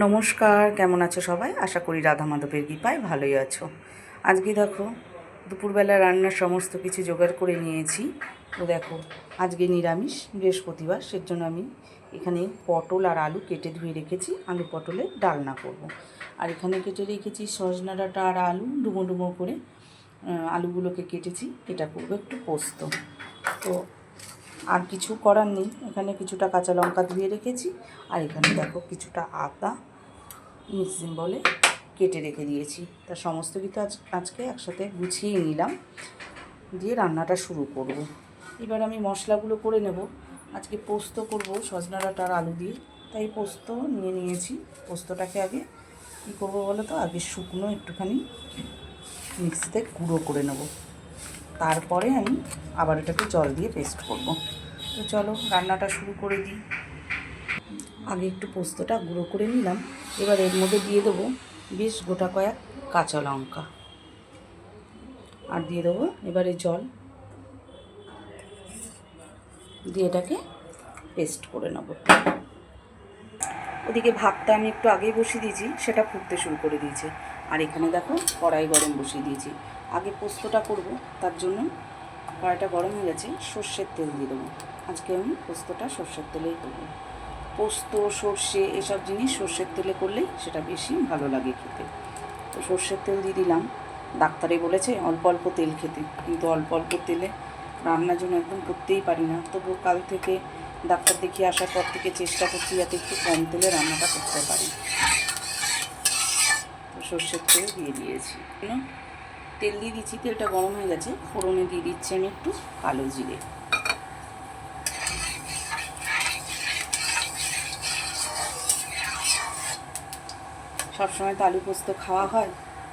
নমস্কার, কেমন আছো সবাই? আশা করি রাধা মাধবের কৃপায় ভালোই আছো। আজকে দেখো, দুপুরবেলা রান্নার সমস্ত কিছু জোগাড় করে নিয়েছি। তো দেখো, আজকে নিরামিষ, বৃহস্পতিবার সের জন্য আমি এখানে পটল আর আলু কেটে ধুয়ে রেখেছি। আলু পটলের ডালনা করব। আর এখানে কেটে রেখেছি সজনা ডাঁটা আর আলু, ডুমো ডুমো করে আলুগুলোকে কেটেছি। এটা করব একটু পোস্ত। তো আর কিছু করার নেই। এখানে কিছুটা কাঁচা লঙ্কা ধুয়ে রেখেছি। আর এখানে দেখো কিছুটা আদা মিক্সিং বলে কেটে রেখে দিয়েছি। তা সমস্ত কিছু আজ, আজকে একসাথে গুছিয়ে নিলাম। দিয়ে রান্নাটা শুরু করব। এবার আমি মশলাগুলো করে নেব। আজকে পোস্ত করব, সজনা ডাঁটা আর আলু দিয়ে। তাই পোস্ত নিয়ে নিয়েছি। পোস্তটাকে আগে কী করব বলো তো? আগে শুকনো একটুখানি মিক্সিতে গুঁড়ো করে নেব। তারপরে আমি আবার এটাকে জল দিয়ে পেস্ট করব। তো চলো, রান্নাটা শুরু করে দিই। আগে একটু পোস্তটা গুঁড়ো করে নিলাম। এবার এর মধ্যে দিয়ে দেবো বেশ গোটা কয়েক কাঁচা লঙ্কা। আর দিয়ে দেবো এবারে জল। দিয়ে এটাকে পেস্ট করে নেব। ওদিকে ভাতটা আমি একটু আগেই বসিয়ে দিয়েছি, সেটা ফুটতে শুরু করে দিয়েছে। আর এখানে দেখো কড়াই গরম বসিয়ে দিয়েছি। আগে পোস্তটা করব, তার জন্য কড়াইটা গরম হয়ে গেছে, সর্ষের তেল দিয়ে দেবো। আজকে আমি পোস্তটা সর্ষের তেলেই করব। পোস্ত, সর্ষে এসব জিনিস সর্ষের তেলে করলেই সেটা বেশি ভালো লাগে খেতে। তো সর্ষের তেল দিয়ে দিলাম। ডাক্তারে বলেছে অল্প অল্প তেল খেতে, কিন্তু অল্প অল্প তেলে রান্নার জন্য একদম করতেই পারি না। তবু কাল থেকে ডাক্তার দেখিয়ে আসার পর থেকে চেষ্টা করছি যাতে একটু কম তেলে রান্নাটা করতে পারি। সর্ষের তেল দিয়ে দিয়েছি। তেল দিয়ে দিচ্ছি, তেলটা গরম হয়ে গেছে। ফোড়নে দিয়ে দিচ্ছি আমি একটু কালো জিরে। সবসময় তো আলু পোস্ত খাওয়া হয়,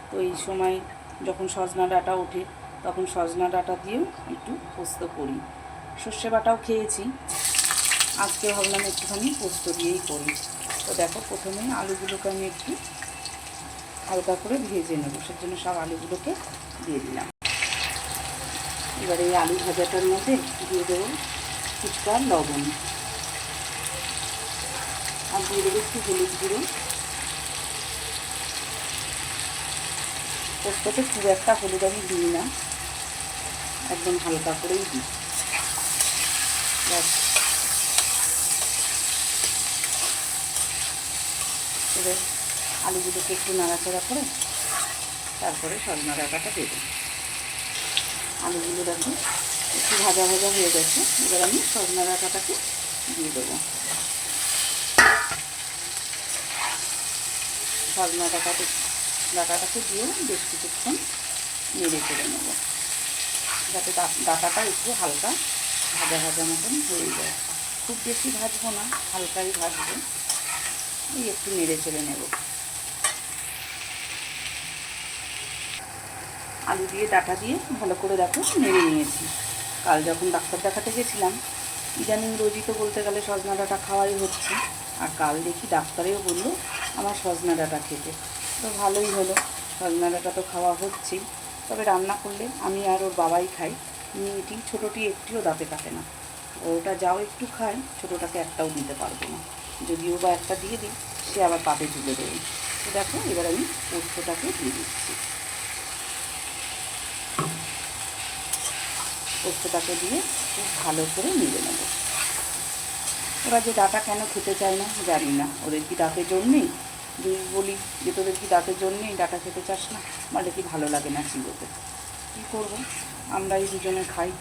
তো এই সময় যখন সজনা ডাঁটা ওঠে, তখন সজনা ডাঁটা দিয়েও একটু পোস্ত করি। সর্ষে বাটাও খেয়েছি, আজকে ভাবলাম একটুখানি পোস্ত দিয়েই করি। তো দেখো, প্রথমে আলুগুলোকে আমি একটু হালকা করে ভেজে নেব, সেজন্য সব আলুগুলোকে দিয়ে দিলাম। এবার এই আলু ভাজাটার মধ্যে দিয়ে দেবো ফুচকা লবণ। আর দিয়ে দেবো একটু হলুদ গুঁড়ো। পোস্ততে খুব একটা হলুদ আমি দিই না, একদম হালকা করেই দিই। ব্যাস। এবার আলুগুলোকে একটু নাড়াচাড়া করে তারপরে সজনা ডাঁটাটা দেবো। আলুগুলো দেখো একটু ভাজা ভাজা হয়ে গেছে, এবার আমি সজনা ডাঁটাটাকে দিয়ে দেবো। সজনা ডাঁটাতে, ডাটাটাকে দিয়ে বেশ কিছুক্ষণ নেড়ে করে নেব, যাতে ডাটাটা একটু হালকা ভাজা ভাজা মতন হয়ে যায়। খুব বেশি ভাজবো না, হালকাই ভাজবো, এই একটু নেড়ে চেড়ে নেব। আলু দিয়ে, ডাটা দিয়ে ভালো করে দেখো নেড়ে নিয়েছি। কাল যখন ডাক্তার দেখাতে গেছিলাম, ইদানিং রোজই তো বলতে গেলে সজনা ডাটা খাওয়াই হচ্ছে। আর কাল দেখি ডাক্তারেও বলল আমার সজনা ডাটা খেতে। তো ভালোই হলো, সজনা ডাটা তো খাওয়া হচ্ছেই। তবে রান্না করলে আমি আর ওর বাবাই খাই, মেয়েটি ছোটোটি একটিও দাঁতে কাটে না। ওটা যাও একটু খায়, ছোটোটাকে একটাও দিতে পারব না। যদিও বা একটা দিয়ে দিই, সে আবার পাতে তুলে দেবে। তো দেখো, এবার আমি পোস্তটাকে দিয়ে দিচ্ছি। পোস্তটাকে দিয়ে খুব ভালো করে নেড়ে নেব। ওরা যে ডাটা কেন খেতে চায় না, জানি না। ওদের কি দাঁতের জন্যেই? যদি বলি, যে তোদের কি দাঁতের জন্যেই ডাটা খেতে চাস না? বলে কি ভালো লাগে না চিবোতে কী করব? আমরা এই দুজনে খাই।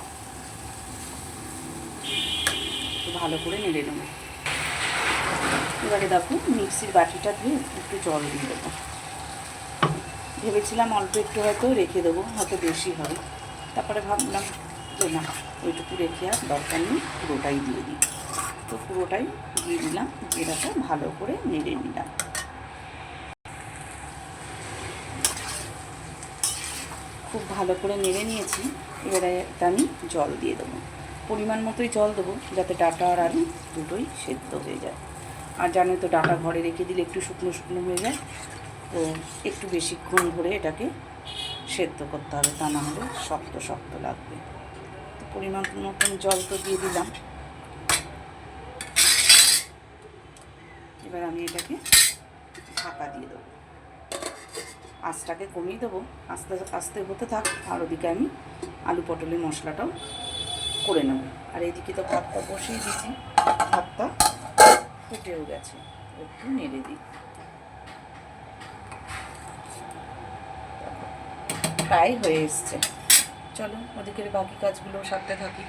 ভালো করে নেড়ে নেব। এবারে দেখো, মিক্সির বাটিটা ধুয়ে একটু জল দিয়ে দেবো। ভেবেছিলাম অল্প একটু হয়তো রেখে দেবো, হয়তো বেশি হবে। তারপরে ভাবলাম না, ওইটুকু রেখে আর দরকার নেই, পুরোটাই দিয়ে দিই। তো পুরোটাই দিয়ে দিলাম এটাকে ভালো করে নেড়ে নিলাম। খুব ভালো করে নেড়ে নিয়েছি, এবারে এটা আমি জল দিয়ে দেবো। পরিমাণ মতোই জল দেবো, যাতে ডাটা আর আলু দুটোই সেদ্ধ হয়ে যায়। আর জানো তো, ডাটা ঘরে রেখে দিলে একটু শুকনো শুকনো হয়ে যায়, তো একটু বেশিক্ষণ ধরে এটাকে সেদ্ধ করতে হবে, তা না হলে শক্ত শক্ত লাগবে। তো পরিমাণ মতন জল তো দিয়ে দিলাম। এবার আমি এটাকে ঢাকা দিয়ে দেবো। আঁচটাকে কমিয়ে দেবো। আস্তে আস্তে হতে থাক, আর ওদিকে আমি আলু পটলের মশলাটাও করে নেব। আর এদিকে তো ভাতটা বসিয়ে দিয়েছি। ভাতটা ফুটেও গেছে। একটু নেড়ে দিই। প্রায় হয়ে এসছে। চলো, ওদিকের বাকি কাজগুলো সারতে থাকি।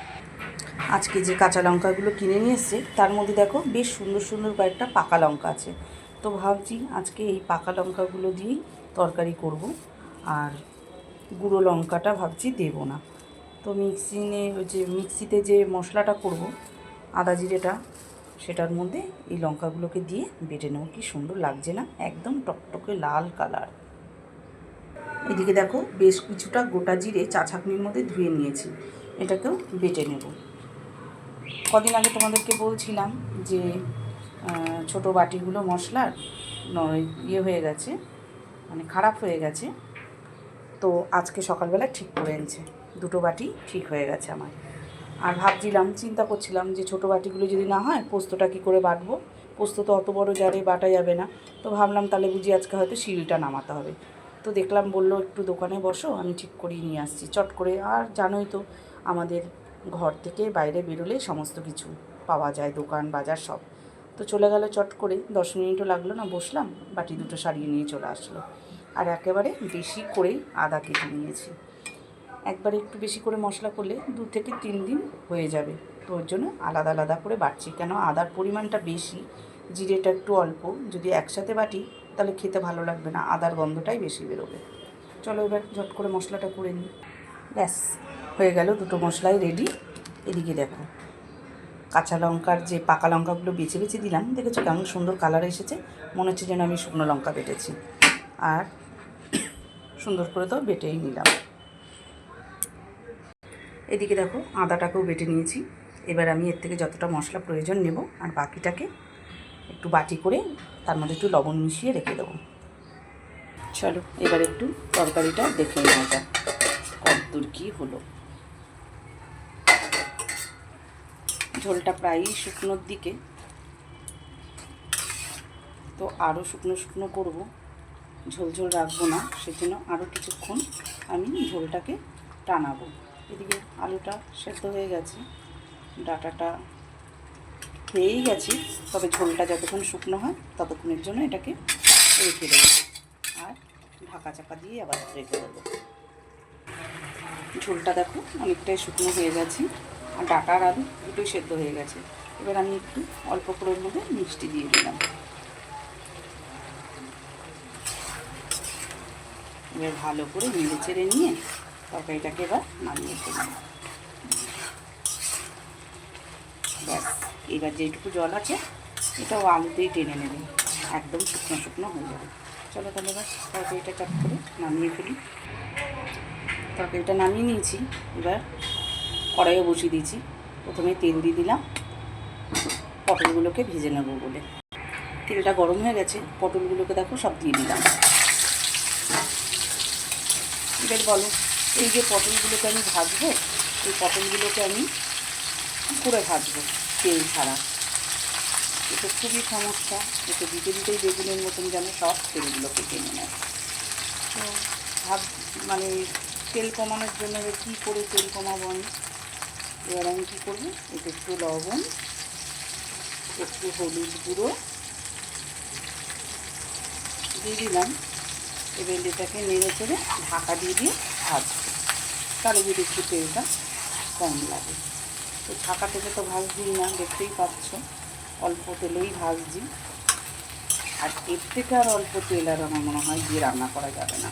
আজকে যে কাঁচা লঙ্কাগুলো কিনে নিয়ে এসছে, তার মধ্যে দেখো বেশ সুন্দর সুন্দর কয়েকটা পাকা লঙ্কা আছে। তো ভাবছি আজকে এই পাকা লঙ্কাগুলো দিয়েই তরকারি করব, আর গুঁড়ো লঙ্কাটা ভাবছি দেব না। তো মিক্সিনে ওই যে মিক্সিতে যে মশলাটা করব, আদা জিরেটা, সেটার মধ্যে এই লঙ্কাগুলোকে দিয়ে বেটে নেব। কি সুন্দর লাগছে না? একদম টকটকে লাল কালার। এদিকে দেখো বেশ কিছুটা গোটা জিরে চা ছাঁকনির মধ্যে ধুয়ে নিয়েছি। এটাকেও বেটে নেব। কদিন আগে তোমাদেরকে বলছিলাম যে ছোট বাটিগুলো মশলার ইয়ে হয়ে গেছে মানে খারাপ হয়ে গেছে। তো আজকে সকালবেলা ঠিক করে এনেছে। দুটো বাটি ঠিক হয়ে গেছে আমার। আর ভাবছিলাম, চিন্তা করছিলাম যে ছোটো বাটিগুলো যদি না হয়, পোস্তটা কী করে বাটবো? পোস্ত তো অত বড় জারে বাটা যাবে না। তো ভাবলাম তাহলে বুঝি আজকে হয়তো শিলটা নামাতে হবে। তো দেখলাম বলল, একটু দোকানে বসো, আমি ঠিক করিয়ে নিয়ে আসছি। চট করে, আর জানোই তো, আমাদের ঘর থেকে বাইরে বেরোলে সমস্ত কিছু পাওয়া যায়, দোকান, বাজার সব। তো চলে গেল চট করে, দশ মিনিটও লাগল না, বসলাম, বাটি দুটো সারিয়ে নিয়ে চলে আসলো। আর একেবারে বেশি করেই আদা কেটে নিয়েছি। একবারে একটু বেশি করে মশলা করলে দু থেকে তিন দিন হয়ে যাবে। তো ওর জন্য আলাদা আলাদা করে বাটছি। কেন? আদার পরিমাণটা বেশি, জিরেটা একটু অল্প, যদি একসাথে বাটি তাহলে খেতে ভালো লাগবে না, আদার গন্ধটাই বেশি বেরোবে। চলো এবার ঝট করে মশলাটা করে নিই। ব্যাস, হয়ে গেল দুটো মশলাই রেডি এদিকে দেখো, কাঁচা লঙ্কার যে পাকা লঙ্কাগুলো বেছে বেছে দিলাম, দেখেছ কেমন সুন্দর কালার এসেছে? মনে হচ্ছে যেন আমি শুকনো লঙ্কা বেটেছি। আর সুন্দর করে তো বেটেই নিলাম। এদিকে দেখো, আদাটাকেও বেটে নিয়েছি। এবার আমি এর থেকে যতটা মশলা প্রয়োজন নেব আর বাকিটাকে একটু বাটি করে তার মধ্যে একটু লবণ মিশিয়ে রেখে দেবো। চলো, এবার একটু তরকারিটা দেখে নেওয়া যাক কতদূর কী হলো। ঝোলটা প্রায়ই শুকনোর দিকে। তো আরও শুকনো শুকনো করব। ঝোল ঝোল রাখব না, সেজন্য আরও কিছুক্ষণ আমি ঝোলটাকে টানাবো। এদিকে আলুটা সেদ্ধ হয়ে গেছে, ডাটাটা হয়েই গেছি। তবে ঝোলটা যতক্ষণ শুকনো হয়, ততক্ষণের জন্য এটাকে রেখে দেবো। আর ঢাকা চাপা দিয়ে আবার রেখে দেবো। ঝোলটা দেখো অনেকটাই শুকনো হয়ে গেছে। আর ডাটা আর আলু দুটোই সেদ্ধ হয়ে গেছে। এবার আমি একটু অল্প করে মধ্যে মিষ্টি দিয়ে দিলাম। এবার ভালো করে নেড়ে চেড়ে নিয়ে তরকারিটাকে এবার নামিয়ে ফেললাম ব্যাস এবার যেটুকু জল আছে, এটাও আলুতেই টেনে নেবে। একদম শুকনো শুকনো হয়ে যাবে। চলো তাহলে এবার তরকারিটা চাপ করে নামিয়ে ফেলি। তরকারিটা নামিয়ে নিয়েছি, এবার কড়াইও বসিয়ে দিয়েছি। প্রথমে তেল দিয়ে দিলাম, পটলগুলোকে ভেজে নেব বলে। তেলটা গরম হয়ে গেছে, পটলগুলোকে দেখো সব দিয়ে দিলাম। এবার বলো, এই যে পটলগুলোকে আমি ভাজবো, এই পটলগুলোকে আমি করে ভাজবো। তেল ছাড়া। এটা খুবই সমস্যা। এতে দিতে দিতেই বেগুনের মতন যেন সব তেলগুলোকে টেনে নেয়। তো ভাব মানে তেল কমানোর জন্য এবার কী করে তেল কমাবো আমি? এবার আমি কী করব? এটা একটু লবণ, একটু হলুদ গুঁড়ো দিয়ে দিলাম। এবার এটাকে নেড়ে চেড়ে ঢাকা দিয়ে দিয়ে ভাজবো। তাহলে যদি একটু তেলটা কম লাগে। তো ঢাকা থেকে তো ভাজছি না, দেখতেই পাচ্ছ। অল্প তেলেই ভাজছি আর এর থেকে আর অল্প তেল আর আমার মনে হয় দিয়ে রান্না করা যাবে না।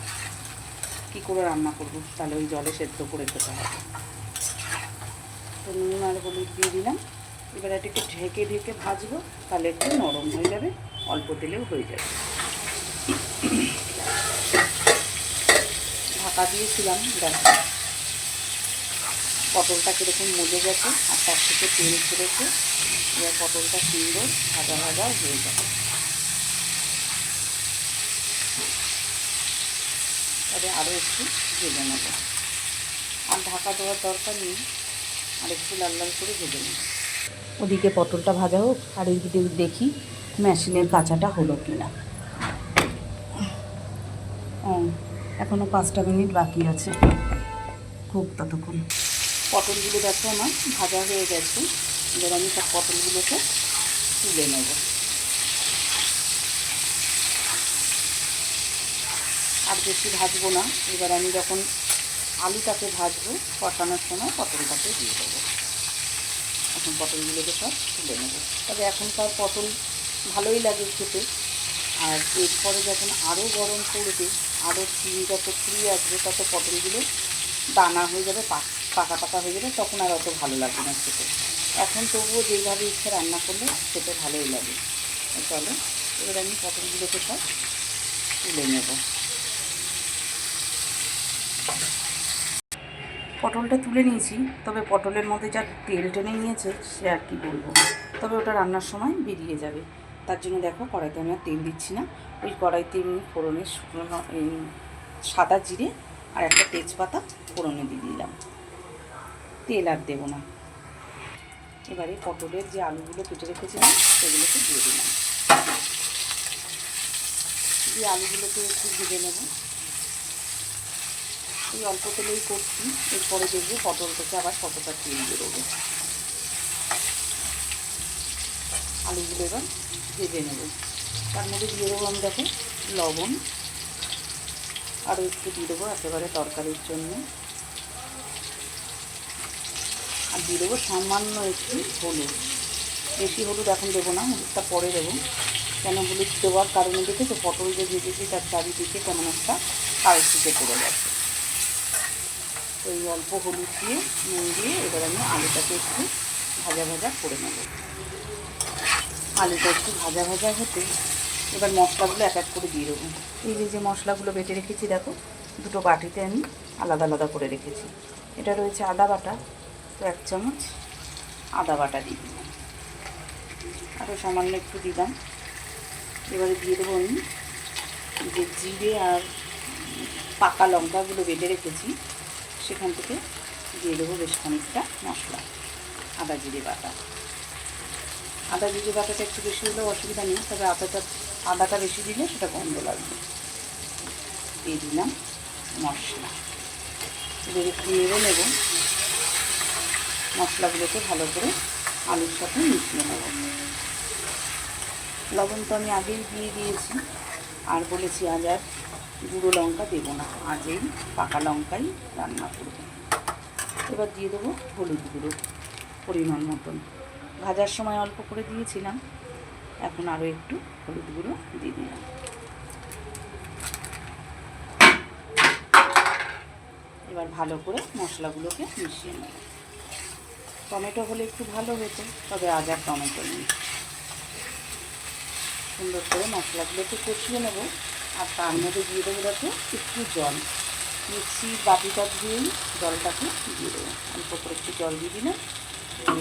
কী করে রান্না করব? তাহলে ওই জলে সেদ্ধ করে খেতে হবে। তো নুন আর হলুদ দিয়ে দিলাম। এবার এটাকে ঢেকে ঢেকে ভাজবো, তাহলে একটু নরম হয়ে যাবে, অল্প তেলেও হয়ে যাবে। ঢাকা দিয়েছিলাম, দেখো। পটলটা কীরকম মজে গেছে। তার থেকে তেল ছেড়েছে। এবার পটলটা সুন্দর ভাজা ভাজা হয়ে যাবে। তবে আরও একটু ভেজে নেব। আর ঢাকা দেওয়ার দরকার নেই। আর একটু লাল লাল করে ভেজে নেব। ওদিকে পটলটা ভাজা হোক, আর এইদিকে দেখি মেশিনের কাঁচাটা হলো কি না এখনও পাঁচটা মিনিট বাকি আছে। খুব ততক্ষণ। পটলগুলো দেখো আমার, ভাজা হয়ে গেছে। এবার আমি সব পটলগুলোকে তুলে নেব। আর বেশি ভাজবো না। এবার আমি যখন আলুটাকে ভাজবো, কষানোর সময় পটলটাকে দিয়ে দেবো। এখন পটলগুলোকে সব তুলে নেব। তবে এখনকার পটল ভালোই লাগে খেতে। আর এরপরে যখন আরও গরম পড়বে আরও চিনি যত ফ্রি আসবে তত পটলগুলো দানা হয়ে যাবে পা- পাকা পাকা হয়ে যাবে তখন আর অত ভালো লাগবে না খেতে। এখন তবুও যেইভাবে ইচ্ছে রান্না করলে খেতে ভালোই লাগে। চলো, এবার আমি পটলগুলোকে সব তুলে নেব। পটলটা তুলে নিয়েছি, তবে পটলের মধ্যে যা তেল টেনে নিয়েছে, সে আর কি বলব। তবে ওটা রান্নার সময় বেরিয়ে যাবে। তার জন্য দেখো, কড়াইতে আমি আর তেল দিচ্ছি না। ওই কড়াইতে আমি ফোড়নের শুকনো সাদা জিরে আর একটা তেজপাতা ফোড়নে দিয়ে দিলাম। তেল আর দেবো না। এবারে পটলের যে আলুগুলো কেটে রেখেছিলাম, সেগুলোকে দিয়ে দিলাম। দিয়ে আলুগুলোকে একটু ভেজে নেব। এই অল্প তেলেই করছি, এরপরে দেখব পটল থেকে আবার কতটা তেল বেরোবে আলুগুলো এবার ভেজে নেব। তার মধ্যে দিয়ে দেবো আমি দেখো লবণ। আরও একটু দিয়ে দেবো একেবারে তরকারির জন্য। আর দিয়ে দেবো সামান্য একটু হলুদ। বেশি হলুদ এখন দেবো না, হলুদটা পরে দেবো। কেন হলুদ দেওয়ার কারণে দেখেছ? পটল যে ভেজেছি তার চারিদিকে কেমন একটা কালচিতে পড়ে গেছে। তো এই অল্প হলুদ দিয়ে, নুন দিয়ে এবার আমি আলুটাকে একটু ভাজা ভাজা করে নেব। আলুটা একটু ভাজা ভাজা হতে এবার মশলাগুলো এক এক করে দিয়ে দেবো। এই যে যে মশলাগুলো বেটে রেখেছি, দেখো, দুটো বাটিতে আমি আলাদা আলাদা করে রেখেছি। এটা রয়েছে আদা বাটা। তো এক চামচ আদা বাটা দিয়ে দিলাম। আরও সামান্য একটু দিলাম। এবারে দিয়ে দেবো আমি যে জিরে আর পাকা লঙ্কাগুলো বেটে রেখেছি, সেখান থেকে দিয়ে দেবো বেশ খানিকটা মশলা, আদা জিরে বাটা। আদা জিরে বাটাটা একটু বেশি হলেও অসুবিধা নেই, তবে আদাটা আদাটা বেশি দিলে সেটা গন্ধ লাগবে। দিয়ে দিলাম মশলা। এবার একটু নেড়ে নেব মশলাগুলোকে ভালো করে আলুর সাথে মিশিয়ে নেব। লবণ তো আমি আগেই দিয়ে দিয়েছি, আর বলেছি আজ আর গুঁড়ো লঙ্কা দেবো না, আজ এই পাকা লঙ্কাই রান্না করব। এবার দিয়ে দেবো হলুদ গুঁড়ো পরিমাণ মতন। ভাজার সময় অল্প করে দিয়েছিলাম, এখন আরও একটু হলুদ গুঁড়ো দিয়ে দিলাম। এবার ভালো করে মশলাগুলোকে মিশিয়ে নেব। টমেটো হলে একটু ভালো হতো, তবে আজ আর টমেটো নেই। সুন্দর করে মশলাগুলোকে কষিয়ে নেব, আর তার মধ্যে দিয়ে দেবো দেখো একটু জল। মিক্সি বাটিটা ধুয়েই জলটাকে দিয়ে দেবো। অল্প করে একটু জল দিয়ে দিয়ে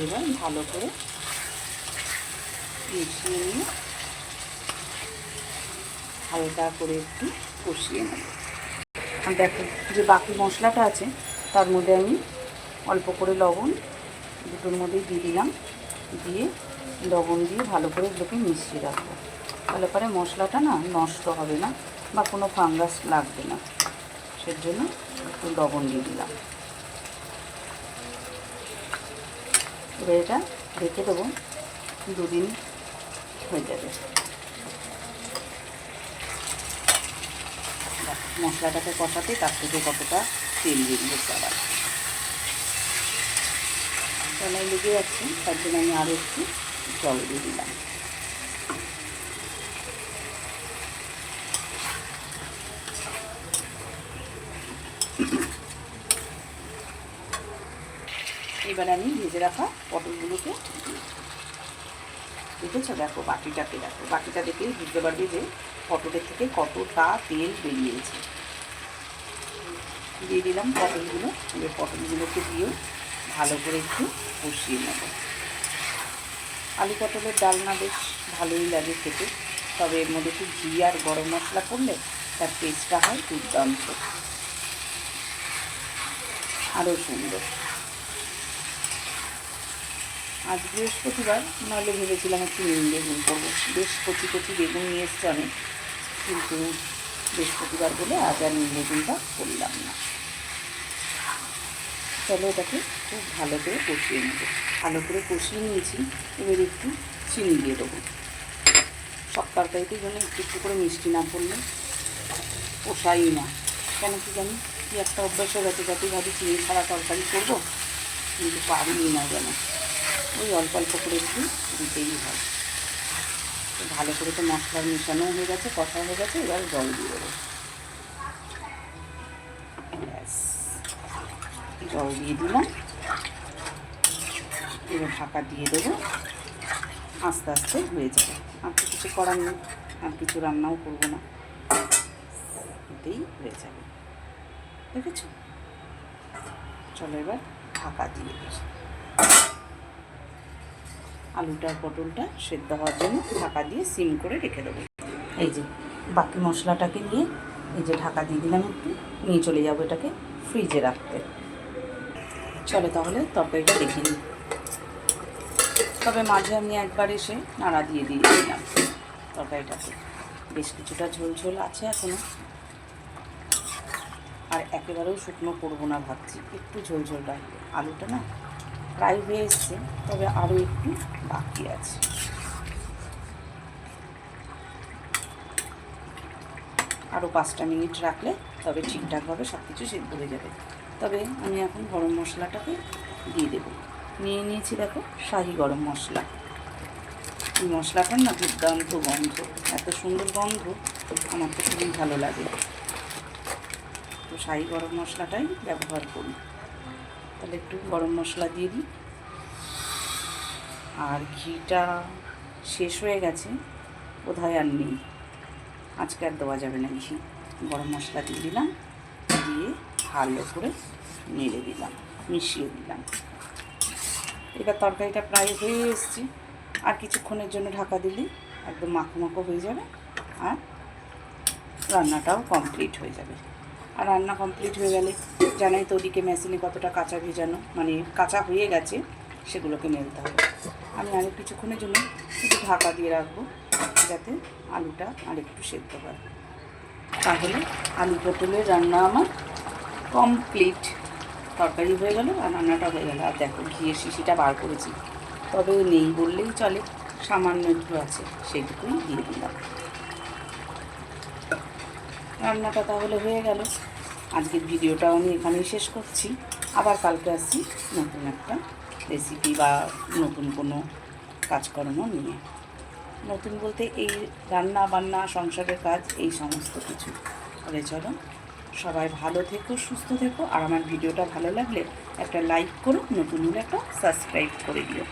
এবার ভালো করে মিশিয়ে নিয়ে হালকা করে একটু কষিয়ে নেব। আর দেখো যে বাকি মশলাটা আছে, তার মধ্যে আমি অল্প করে লবণ দুটোর মধ্যেই দিয়ে দিলাম। দিয়ে লবণ দিয়ে ভালো করে এগুলোকে মিশিয়ে রাখব। তাহলে পরে মশলাটা না নষ্ট হবে না বা কোনো ফাঙ্গাস লাগবে না। সের জন্য একটু লবণ দিয়ে দিলাম। এটা রেখে দেবো। দুদিন হয়ে যাবে। মশলাটাকে কষাতে তার থেকে কতটা তেল বেরিয়েছে আবার। তলায় লেগে যাচ্ছে, তার জন্য আমি আরও একটু জল দিয়ে দিলাম এবার আমি ভেজে রাখা পটলগুলোকে। দেখেছ দেখো বাটিটাকে, দেখো বাটিটা দেখেই বুঝতে পারবে যে পটলের থেকে কতটা তেল বেরিয়েছে দিয়ে দিলাম পটলগুলো, এবার পটলগুলোকে দিয়েও ভালো করে একটু কষিয়ে নেব। আলু পটলের ডালনা বেশ ভালোই লাগে খেতে, তবে এর মধ্যে একটু ঘি আর গরম মশলা করলে তার টেস্টটা হয় দুর্দান্ত আরও সুন্দর। আজ বৃহস্পতিবার, নাহলে ভেবেছিলাম একটু নিম বেগুন করব। বেশ কচি কচি বেগুন নিয়ে এসছে অনেক, কিন্তু বৃহস্পতিবার বলে আজ আর নিবেদনটা করলাম না। চলো এটাকে খুব ভালো করে কষিয়ে নেব। ভালো করে কষিয়ে নিয়েছি, এবার একটু চিনি দিয়ে দেবো। সব তরকারিতে যেন একটু একটু করে মিষ্টি না পড়লে পোষাই না। কেন কি জানি? কি একটা অভ্যাস হয়ে গেছে যাতে ভাবি চিনি ছাড়া তরকারি করব, কিন্তু পারিনি না যেন। ওই অল্প অল্প করে একটু দিতেই হয়। ভালো করে তো মশলা মেশানো হয়ে গেছে কষা হয়ে গেছে, এবার জল দিয়ে দেবো। জল দিয়ে দিলাম। এবার ঢাকা দিয়ে দেবো। আস্তে আস্তে হয়ে যাবে। আর তো কিছু করার নেই, আর কিছু রান্নাও করব না। এতেই হয়ে যাবে। দেখেছ? চলো এবার ঢাকা দিয়ে দিই। আলুটা, পটলটা সেদ্ধ হওয়ার জন্য ঢাকা দিয়ে সিম করে রেখে দেবো। এই যে, বাকি মশলাটাকে নিয়ে এই যে ঢাকা দিয়ে দিলাম একটু, নিয়ে চলে যাব এটাকে ফ্রিজে রাখতে। চলো তাহলে তরকারিটা দেখে নিই। তবে মাঝে আমি একবার এসে নাড়া দিয়ে দিয়ে দিলাম তরকারিটাকে বেশ কিছুটা ঝোল ঝোল আছে এখনও আর একেবারেও শুকনো করব না ভাবছি, একটু ঝোল ঝোল রাখব আলুটা না প্রায় হয়ে এসছে, তবে আরও একটু বাকি আছে। আরও পাঁচটা মিনিট রাখলে তবে ঠিকঠাকভাবে সব কিছু সেদ্ধ হয়ে যাবে। তবে আমি এখন গরম মশলাটাকে দিয়ে দেবো। নিয়ে নিয়েছি দেখো শাহি গরম মশলা। এই মশলাটার না দুর্দান্ত গন্ধ, এত সুন্দর গন্ধ, আমার তো খুবই ভালো লাগে। তো শাহি গরম মশলাটাই ব্যবহার করি। তাহলে একটু গরম মশলা দিয়ে দিই। আর ঘিটা শেষ হয়ে গেছে, বোধহয় আর নেই। আজকে আর দেওয়া যাবে না ঘি। গরম মশলা দিয়ে দিলাম, দিয়ে ভালো করে নেড়ে দিলাম, মিশিয়ে দিলাম। এবার তরকারিটা প্রায় হয়ে এসছে। আর কিছুক্ষণের জন্য ঢাকা দিলে, একদম মাখো মাখো হয়ে যাবে আর রান্নাটাও কমপ্লিট হয়ে যাবে। আর রান্না কমপ্লিট হয়ে গেলে জানাই তো ওদিকে মেশিনে কতটা কাঁচা ভেজানো মানে কাঁচা হয়ে গেছে, সেগুলোকে মেলতে হবে। আমি আরও কিছুক্ষণের জন্য একটু ঢাকা দিয়ে রাখব, যাতে আলুটা আর একটু সেদ্ধ হয়। তাহলে আলু পটলের রান্না আমার কমপ্লিট তরকারি হয়ে গেল আর রান্নাটা হয়ে গেল। আর দেখো ঘিয়ের শিশিটা বার করেছি। তবে নেই বললেই চলে, সামান্য একটু আছে, সেইটুকুই দিয়ে দিলাম। রান্নাটা তাহলে হয়ে গেল। আজকের ভিডিওটাও আমি এখানেই শেষ করছি। আবার কালকে আসছি নতুন একটা রেসিপি বা নতুন কোনো কাজকর্ম নিয়ে। নতুন বলতে এই রান্না বান্না সংসারের কাজ, এই সমস্ত কিছু। করে চলো সবাই ভালো থেকো, সুস্থ থেকো। আর আমার ভিডিওটা ভালো লাগলে একটা লাইক করো নতুন হলে একটা সাবস্ক্রাইব করে দিও।